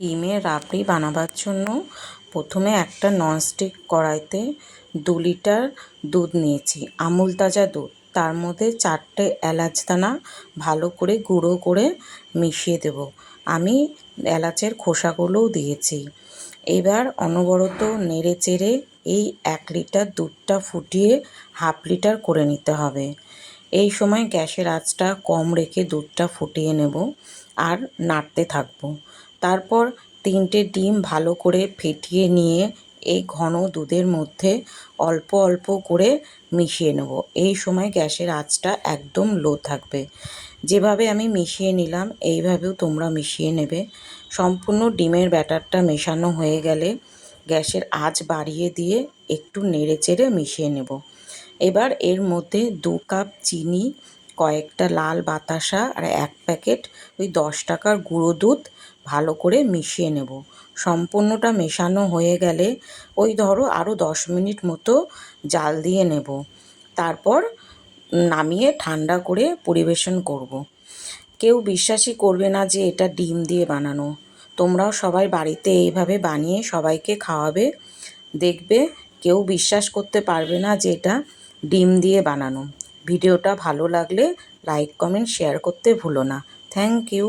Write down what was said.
ডিমের রাবড়ি বানাবার জন্য প্রথমে একটা ননস্টিক কড়াইতে দু লিটার দুধ নিয়েছি, আমুল তাজা দুধ। তার মধ্যে চারটে এলাচ দানা ভালো করে গুঁড়ো করে মিশিয়ে দেব। আমি এলাচের খোসাগুলোও দিয়েছি। এবার অনবরত নেড়ে চেড়ে এই এক লিটার দুধটা ফুটিয়ে হাফ লিটার করে নিতে হবে। এই সময় গ্যাসের আঁচটা কম রেখে দুধটা ফুটিয়ে নেব আর নাড়তে থাকব। তারপর তিনটে ডিম ভালো করে ফেটিয়ে নিয়ে এই ঘন দুধের মধ্যে অল্প অল্প করে মিশিয়ে নেব। এই সময় গ্যাসের আঁচটা একদম লো থাকবে। যেভাবে আমি মিশিয়ে নিলাম, এইভাবেও তোমরা মিশিয়ে নেবে। সম্পূর্ণ ডিমের ব্যাটারটা মেশানো হয়ে গেলে গ্যাসের আঁচ বাড়িয়ে দিয়ে একটু নেড়ে চেড়ে মিশিয়ে নেব। এবার এর মধ্যে দু কাপ চিনি কয়েকটা লাল বাতাসা আর এক প্যাকেট ওই দশ টাকার গুঁড়ো দুধ ভালো করে মিশিয়ে নেব। সম্পূর্ণটা মেশানো হয়ে গেলে ওই ধরো আরও দশ মিনিট মতো জাল দিয়ে নেব। তারপর নামিয়ে ঠান্ডা করে পরিবেশন করব। কেউ বিশ্বাসই করবে না যে এটা ডিম দিয়ে বানানো। তোমরাও সবাই বাড়িতে এইভাবে বানিয়ে সবাইকে খাওয়াবে। দেখবে কেউ বিশ্বাস করতে পারবে না যে এটা ডিম দিয়ে বানানো। ভিডিওটা ভালো লাগলে লাইক কমেন্ট শেয়ার করতে ভুলো না। Thank you.